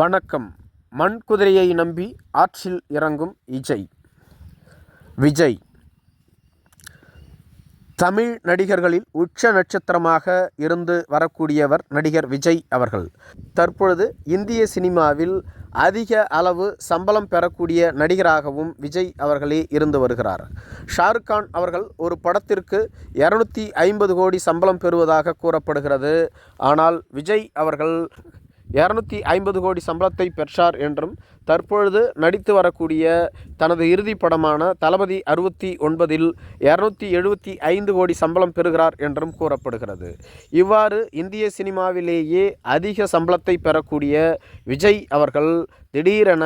வணக்கம். மண் குதிரையை நம்பி ஆற்றில் இறங்கும் விஜய். விஜய். தமிழ் நடிகர்களில் உச்ச நட்சத்திரமாக இருந்து வரக்கூடியவர் நடிகர் விஜய் அவர்கள். தற்பொழுது இந்திய சினிமாவில் அதிக அளவு சம்பளம் பெறக்கூடிய நடிகராகவும் விஜய் அவர்களே இருந்து வருகிறார். ஷாருக் கான் அவர்கள் ஒரு படத்திற்கு இரநூத்தி ஐம்பது கோடி சம்பளம் பெறுவதாக கூறப்படுகிறது. ஆனால் விஜய் அவர்கள் இரநூத்தி ஐம்பது கோடி சம்பளத்தை பெற்றார் என்றும் தற்பொழுது நடித்து வரக்கூடிய தனது இறுதி படமான தளபதி அறுபத்தி ஒன்பதில் இரநூத்தி எழுபத்தி ஐந்து கோடி சம்பளம் பெறுகிறார் என்றும் கூறப்படுகிறது. இவ்வாறு இந்திய சினிமாவிலேயே அதிக சம்பளத்தை பெறக்கூடிய விஜய் அவர்கள் திடீரென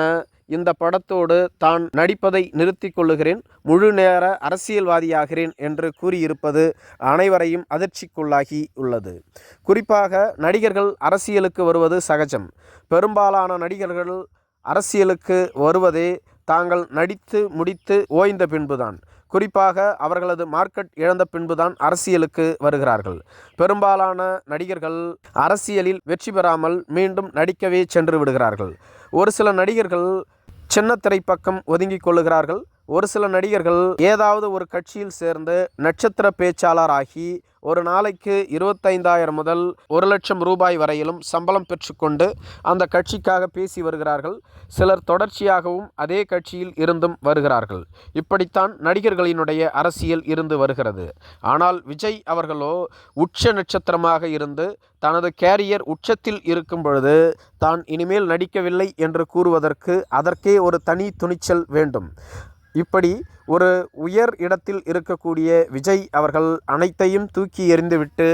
இந்த படத்தோடு தான் நடிப்பதை நிறுத்தி கொள்ளுகிறேன். முழு நேர அரசியல்வாதியாகிறேன் என்று கூறியிருப்பது அனைவரையும் அதிர்ச்சிக்குள்ளாகி உள்ளது. குறிப்பாக நடிகர்கள் அரசியலுக்கு வருவது சகஜம். பெரும்பாலான நடிகர்கள் அரசியலுக்கு வருவதே தாங்கள் நடித்து முடித்து ஓய்ந்த பின்புதான். குறிப்பாக அவர்களது மார்க்கெட் இழந்த பின்புதான் அரசியலுக்கு வருகிறார்கள். பெரும்பாலான நடிகர்கள் அரசியலில் வெற்றி பெறாமல் மீண்டும் நடிக்கவே சென்று விடுகிறார்கள். ஒரு சில நடிகர்கள் சின்னத்திரை பக்கம் ஒதுங்கிக் கொள்ளுகிறார்கள். ஒரு சில நடிகர்கள் ஏதாவது ஒரு கட்சியில் சேர்ந்து நட்சத்திர பேச்சாளராகி ஒரு நாளைக்கு இருபத்தைந்தாயிரம் முதல் ஒரு லட்சம் ரூபாய் வரையிலும் சம்பளம் பெற்றுக்கொண்டு அந்த கட்சிக்காக பேசி வருகிறார்கள். சிலர் தொடர்ச்சியாகவும் அதே கட்சியில் இருந்தும் வருகிறார்கள். இப்படித்தான் நடிகர்களினுடைய அரசியல் இருந்து வருகிறது. ஆனால் விஜய் அவர்களோ உச்ச நட்சத்திரமாக இருந்து தனது கேரியர் உச்சத்தில் இருக்கும் பொழுது தான் இனிமேல் நடிக்கவில்லை என்று கூறுவதற்கு அதற்கே ஒரு தனி துணிச்சல் வேண்டும். இப்படி ஒரு உயர் இடத்தில் இருக்கக்கூடிய விஜய் அவர்கள் அனைத்தையும் தூக்கி எறிந்துவிட்டு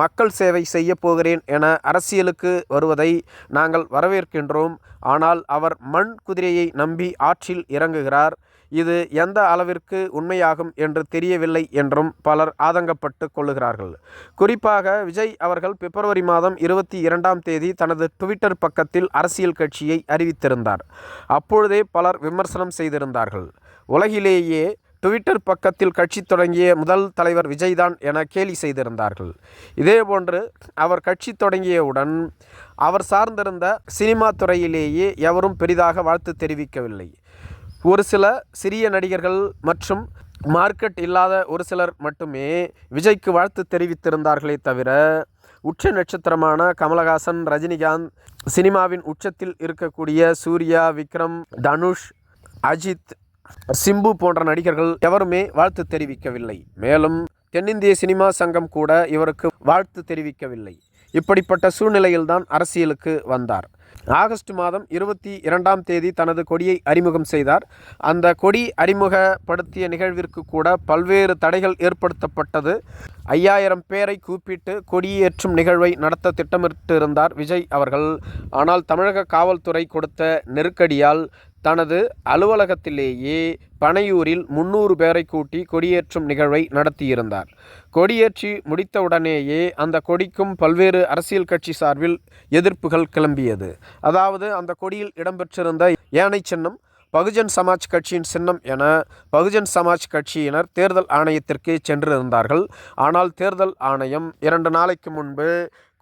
மக்கள் சேவை செய்ய போகிறேன் என அரசியலுக்கு வருவதை நாங்கள் வரவேற்கின்றோம். ஆனால் அவர் மண் குதிரையை நம்பி ஆற்றில் இறங்குகிறார். இது எந்த அளவிற்கு உண்மையாகும் என்று தெரியவில்லை என்றும் பலர் ஆதங்கப்பட்டு கொள்ளுகிறார்கள். குறிப்பாக விஜய் அவர்கள் பிப்ரவரி மாதம் இருபத்தி இரண்டாம் தேதி தனது ட்விட்டர் பக்கத்தில் அரசியல் கட்சியை அறிவித்திருந்தார். அப்பொழுதே பலர் விமர்சனம் செய்திருந்தார்கள். உலகிலேயே ட்விட்டர் பக்கத்தில் கட்சி தொடங்கிய முதல் தலைவர் விஜய்தான் என கேலி செய்திருந்தார்கள். இதேபோன்று அவர் கட்சி தொடங்கியவுடன் அவர் சார்ந்திருந்த சினிமா துறையிலேயே எவரும் பெரிதாக வாழ்த்து தெரிவிக்கவில்லை. ஒரு சில சிறிய நடிகர்கள் மற்றும் மார்க்கெட் இல்லாத ஒரு சிலர் மட்டுமே விஜய்க்கு வாழ்த்து தெரிவித்திருந்தார்களே தவிர உச்ச நட்சத்திரமான கமலஹாசன் ரஜினிகாந்த் சினிமாவின் உச்சத்தில் இருக்கக்கூடிய சூர்யா விக்ரம் தனுஷ் அஜித் சிம்பு போன்ற நடிகர்கள் எவருமே வாழ்த்து தெரிவிக்கவில்லை. மேலும் தென்னிந்திய சினிமா சங்கம் கூட இவருக்கு வாழ்த்து தெரிவிக்கவில்லை. இப்படிப்பட்ட சூழ்நிலையில்தான் அரசியலுக்கு வந்தார். ஆகஸ்ட் மாதம் இருபத்தி இரண்டாம் தேதி தனது கொடியை அறிமுகம் செய்தார். அந்த கொடி அறிமுகப்படுத்திய நிகழ்விற்கு கூட பல்வேறு தடைகள் ஏற்படுத்தப்பட்டது. ஐயாயிரம் பேரை கூப்பிட்டு கொடியேற்றும் நிகழ்வை நடத்த திட்டமிட்டிருந்தார் விஜய் அவர்கள். ஆனால் தமிழக காவல்துறை கொடுத்த நெருக்கடியால் தனது அலுவலகத்திலேயே பனையூரில் முன்னூறு பேரை கூட்டி கொடியேற்றும் நிகழ்வை நடத்தியிருந்தார். கொடியேற்றி முடித்தவுடனேயே அந்த கொடிக்கும் பல்வேறு அரசியல் கட்சி சார்பில் எதிர்ப்புகள் கிளம்பியது. அதாவது அந்த கொடியில் இடம்பெற்றிருந்த யானை சின்னம் பகுஜன் சமாஜ் கட்சியின் சின்னம் என பகுஜன் சமாஜ் கட்சியினர் தேர்தல் ஆணையத்திற்கு சென்றிருந்தார்கள். ஆனால் தேர்தல் ஆணையம் இரண்டு நாளைக்கு முன்பு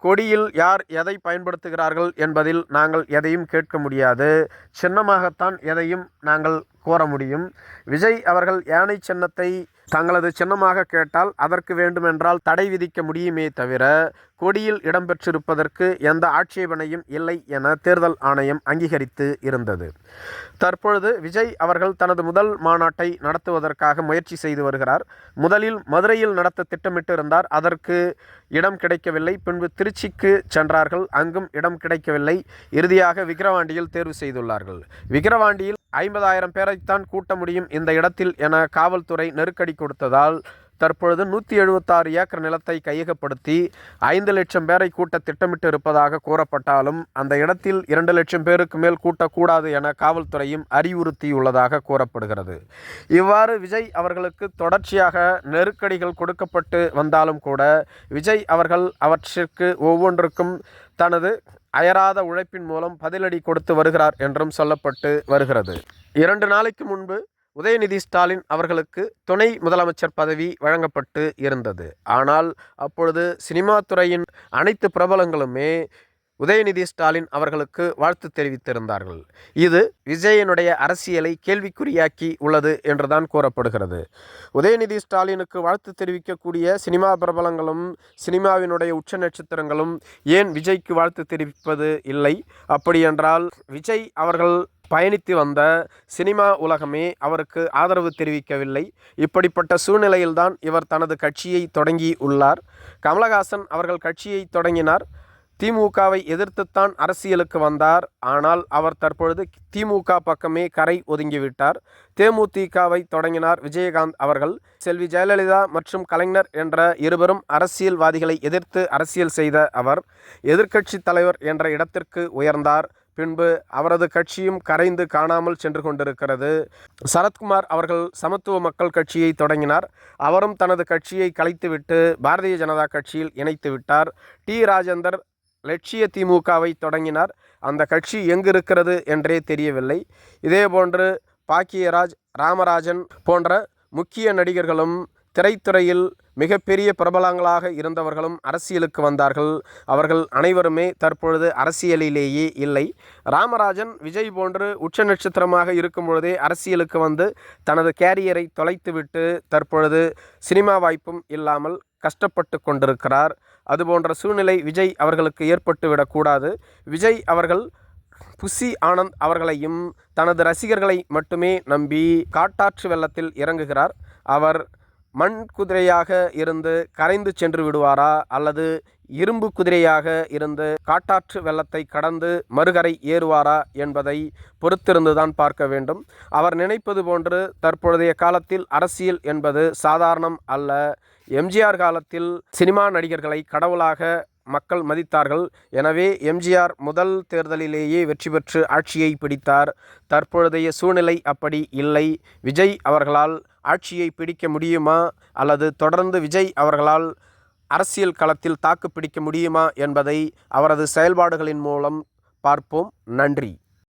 கொடியில் யார் எதை பயன்படுத்துகிறார்கள் என்பதில் நாங்கள் எதையும் கேட்க முடியாது. சின்னமாகத்தான் எதையும் நாங்கள் கோர முடியும். விஜய் அவர்கள் யானை சின்னத்தை தங்களது சின்னமாக கேட்டால் அதற்கு வேண்டுமென்றால் தடை விதிக்க முடியுமே தவிர கொடியில் இடம்பெற்றிருப்பதற்கு எந்த ஆட்சேபனையும் இல்லை என தேர்தல் ஆணையம் அங்கீகரித்து இருந்தது. தற்பொழுது விஜய் அவர்கள் தனது முதல் மாநாட்டை நடத்துவதற்காக முயற்சி செய்து வருகிறார். முதலில் மதுரையில் நடத்த திட்டமிட்டிருந்தார். அதற்கு இடம் கிடைக்கவில்லை. பின்பு திருச்சிக்கு சென்றார்கள். அங்கும் இடம் கிடைக்கவில்லை. இறுதியாக விக்கிரவாண்டியில் தேர்வு செய்துள்ளார்கள். விக்கிரவாண்டியில் ஐம்பதாயிரம் பேரைத்தான் கூட்ட முடியும் இந்த இடத்தில் என காவல்துறை நெருக்கடி கொடுத்ததால் தற்பொழுது நூற்றி எழுபத்தாறு ஏக்கர் நிலத்தை கையகப்படுத்தி ஐந்து லட்சம் பேரை கூட்ட திட்டமிட்டு இருப்பதாக கூறப்பட்டாலும் அந்த இடத்தில் இரண்டு லட்சம் பேருக்கு மேல் கூட்டக்கூடாது என காவல்துறையும் அறிவுறுத்தியுள்ளதாக கூறப்படுகிறது. இவ்வாறு விஜய் அவர்களுக்கு தொடர்ச்சியாக நெருக்கடிகள் கொடுக்கப்பட்டு வந்தாலும் கூட விஜய் அவர்கள் அவற்றிற்கு ஒவ்வொன்றுக்கும் தனது அயராத உழைப்பின் மூலம் பதிலடி கொடுத்து வருகிறார் என்றும் சொல்லப்பட்டு வருகிறது. இரண்டு நாளைக்கு முன்பு உதயநிதி ஸ்டாலின் அவர்களுக்கு துணை முதலமைச்சர் பதவி வழங்கப்பட்டு இருந்தது. ஆனால் அப்பொழுது சினிமா துறையின் அனைத்து பிரபலங்களுமே உதயநிதி ஸ்டாலின் அவர்களுக்கு வாழ்த்து தெரிவித்திருந்தார்கள். இது விஜயனுடைய அரசியலை கேள்விக்குறியாக்கி உள்ளது என்றுதான் கூறப்படுகிறது. உதயநிதி ஸ்டாலினுக்கு வாழ்த்து தெரிவிக்கக்கூடிய சினிமா பிரபலங்களும் சினிமாவினுடைய உச்ச நட்சத்திரங்களும் ஏன் விஜய்க்கு வாழ்த்து தெரிவிப்பது இல்லை? அப்படியென்றால் விஜய் அவர்கள் பயணித்து வந்த சினிமா உலகமே அவருக்கு ஆதரவு தெரிவிக்கவில்லை. இப்படிப்பட்ட சூழ்நிலையில்தான் இவர் தனது கட்சியை தொடங்கி உள்ளார். கமலஹாசன் அவர்கள் கட்சியை தொடங்கினார். திமுகவை எதிர்த்துத்தான் அரசியலுக்கு வந்தார். ஆனால் அவர் தற்பொழுது திமுக பக்கமே கரை ஒதுங்கிவிட்டார். தேமுதிகவை தொடங்கினார் விஜயகாந்த் அவர்கள். செல்வி ஜெயலலிதா மற்றும் கலைஞர் என்ற இருவரும் அரசியல்வாதிகளை எதிர்த்து அரசியல் செய்த அவர் எதிர்க்கட்சி தலைவர் என்ற இடத்திற்கு உயர்ந்தார். பின்பு அவரது கட்சியும் கரைந்து காணாமல் சென்று கொண்டிருக்கிறது. சரத்குமார் அவர்கள் சமத்துவ மக்கள் கட்சியை தொடங்கினார். அவரும் தனது கட்சியை கலைத்துவிட்டு பாரதிய ஜனதா கட்சியில் இணைத்து விட்டார் டி. ராஜேந்தர் லட்சிய திமுகவை தொடங்கினார். அந்த கட்சி எங்கு இருக்கிறது என்றே தெரியவில்லை. இதேபோன்று பாக்கியராஜ் ராமராஜன் போன்ற முக்கிய நடிகர்களும் திரைத்துறையில் மிகப்பெரிய பிரபலங்களாக இருந்தவர்களும் அரசியலுக்கு வந்தார்கள். அவர்கள் அனைவருமே தற்பொழுது அரசியலிலேயே இல்லை. ராமராஜன் விஜய் போன்று உச்ச நட்சத்திரமாக இருக்கும் பொழுதே அரசியலுக்கு வந்து தனது கேரியரை தொலைத்துவிட்டு தற்பொழுது சினிமா வாய்ப்பும் இல்லாமல் கஷ்டப்பட்டு கொண்டிருக்கிறார். அதுபோன்ற சூழ்நிலை விஜய் அவர்களுக்கு ஏற்பட்டுவிடக்கூடாது விஜய் அவர்கள் புஷி ஆனந்த் அவர்களையும் தனது ரசிகர்களை மட்டுமே நம்பி காட்டாற்று வெள்ளத்தில் இறங்குகிறார். அவர் மண் குதிரையாக இருந்து கரைந்து சென்று விடுவாரா? அல்லது இரும்பு குதிரையாக இருந்து காட்டாற்று வெள்ளத்தை கடந்து மறுகரை ஏறுவாரா? என்பதை பொறுத்திருந்துதான் பார்க்க வேண்டும். அவர் நினைப்பது போன்று தற்பொழுதைய காலத்தில் அரசியல் என்பது சாதாரணம் அல்ல. எம்ஜிஆர் காலத்தில் சினிமா நடிகர்களை கடவுளாக மக்கள் மதித்தார்கள். எனவே எம்ஜிஆர் முதல் தேர்தலிலேயே வெற்றி பெற்று ஆட்சியை பிடித்தார். தற்பொழுதைய சூழ்நிலை அப்படி இல்லை. விஜய் அவர்களால் ஆட்சியை பிடிக்க முடியுமா? அல்லது தொடர்ந்து விஜய் அவர்களால் அரசியல் களத்தில் தாக்கு பிடிக்க முடியுமா? என்பதை அவரது செயல்பாடுகளின் மூலம் பார்ப்போம். நன்றி.